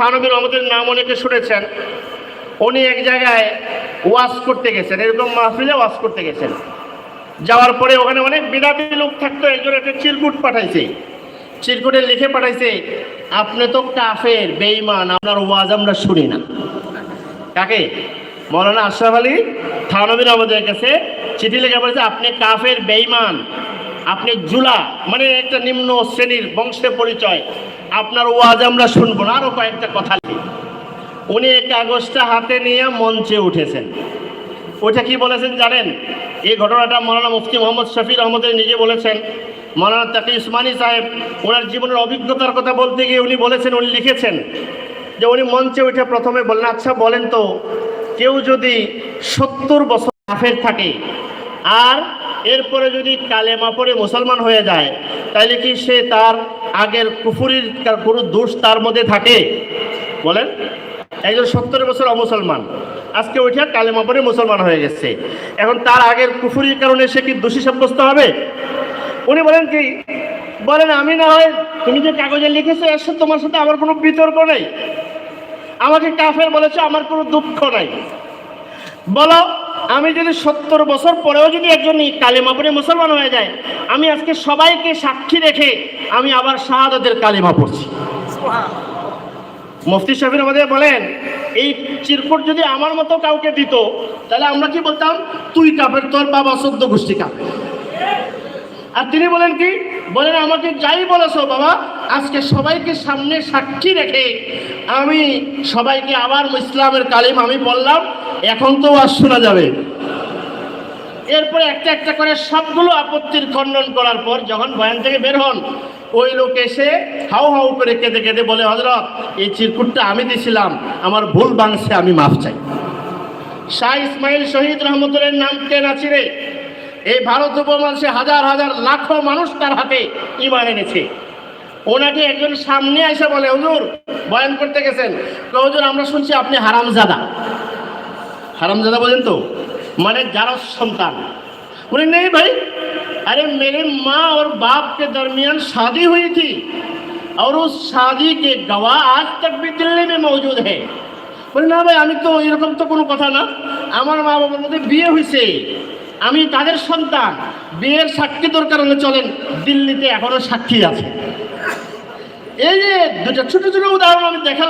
থানবীর আমাদের নাম অনেকে শুনেছেন। উনি এক জায়গায় ওয়াশ করতে গেছেন, এরকম মাহফিলে ওয়াশ করতে গেছেন। যাওয়ার পরে ওখানে অনেক বিদাতি লোক থাকতো, একজন একটা চিরকুট পাঠাইছে। চিরকুটে লিখে পাঠাইছে, আপনি তো কাফের বেইমান আপনার ওয়াজ আমরা শুনি না। কাকে? মৌলানা আশরাফ আলী থানবীর আমাদের কাছে চিঠি লিখে পড়েছে আপনি কাফের, বেঈমান আপনি জুলা মানে একটা নিম্ন শ্রেণির বংশের পরিচয়। আপনার ওয়াজ আমরা শুনব না আরও কয়েকটা কথা উনি এই কাগজটা হাতে নিয়ে মঞ্চে উঠেছেন। ওইটা কি বলেছেন জানেন? এই ঘটনাটা মৌলানা মুফতি মোহাম্মদ শফির আহমদের নিজে বলেছেন। মৌলানা তাকি উসমানী সাহেব, ওনার জীবনের অভিজ্ঞতার কথা বলতে গিয়ে উনি বলেছেন, উনি লিখেছেন যে উনি মঞ্চে উঠে প্রথমে বললেন আচ্ছা বলেন তো, কেউ যদি সত্তর বছর কাফের থাকে, আর এরপরে যদি কালেমা পড়ে মুসলমান হয়ে যায় তাহলে কি সে তার আগের কুফুরির কোনো দোষ তার মধ্যে থাকে? বলেন। একজন সত্তর বছর অমুসলমান, আজকে উঠে কালেমা পড়ে মুসলমান হয়ে গেছে। এখন তার আগের কুফুরির কারণে সে কি দোষী সাব্যস্ত হবে? উনি বলেন কি, বলেন, আমি না হয়, তুমি যে কাগজে লিখেছো, এর সাথে তোমার সাথে আমার কোনো বিতর্ক নেই। আমাকে কাফের বলেছ, আমার কোনো দুঃখ নাই। বলো আমি যদি সত্তর বছর পরেও যদি একজন কালিমা পড়ে মুসলমান হয়ে যায়, আমি আজকে সবাইকে সাক্ষী রেখে আমি আবার শাহাদাতের কালিমা পড়ছি। মুফতি সাহেবের মধ্যে বলেন, এই চিরকুট যদি আমার মতো কাউকে দিত, তাহলে আমরা কি বলতাম? তুই কাপের তোর বাবা সদ্য গোষ্ঠী কাপের আর তিনি বলেন কি? বলেন, আমাকে যাই বলেছ বাবা আজকে সবাইকে সামনে সাক্ষী রেখে আমি সবাইকে আবার ইসলামের কালিম আমি বললাম, এখন তো আর শোনা যাবে। এরপরে একটা একটা করে সবগুলো আপত্তির খণ্ডন করার পর যখন বয়ান থেকে বের হন, ওই লোক এসে হাউ হাউ করে কেঁদে কেঁদে বলে হজরত এই চিরকুটটা আমি দিছিলাম, আমার ভুল বাংছে, আমি মাফ চাই। শাহ ইসমাইল শহীদ রহমতুল্লাহ নাম কে নাচিরে এই ভারত উপমহাদেশে হাজার হাজার লাখো মানুষ তার হাতে ইমান এনেছে। ওনাকে একজন সামনে এসে বলে হুজুর বয়ান করতে গেছেন কয়, হুজুর আমরা শুনছি আপনি হারামজাদা হারামজাদা বলেন তো মানে যারা সন্তান बोले नहीं भाई अरे मेरे माँ और बाप के दरमियान शादी हुई थी और उस शादी के गवाह आज तक भी दिल्ली में मौजूद है বলে না ভাই আমি তো এরকম তো কোনো কথা না আমার মা বাবার মধ্যে বিয়ে হয়েছে আমি তাদের সন্তান বিয়ের সাক্ষী দরকার হলে চলেন দিল্লিতে এখনো সাক্ষী আছে এই যে দুটো ছোট ছোট উদাহরণ আমি দেখালাম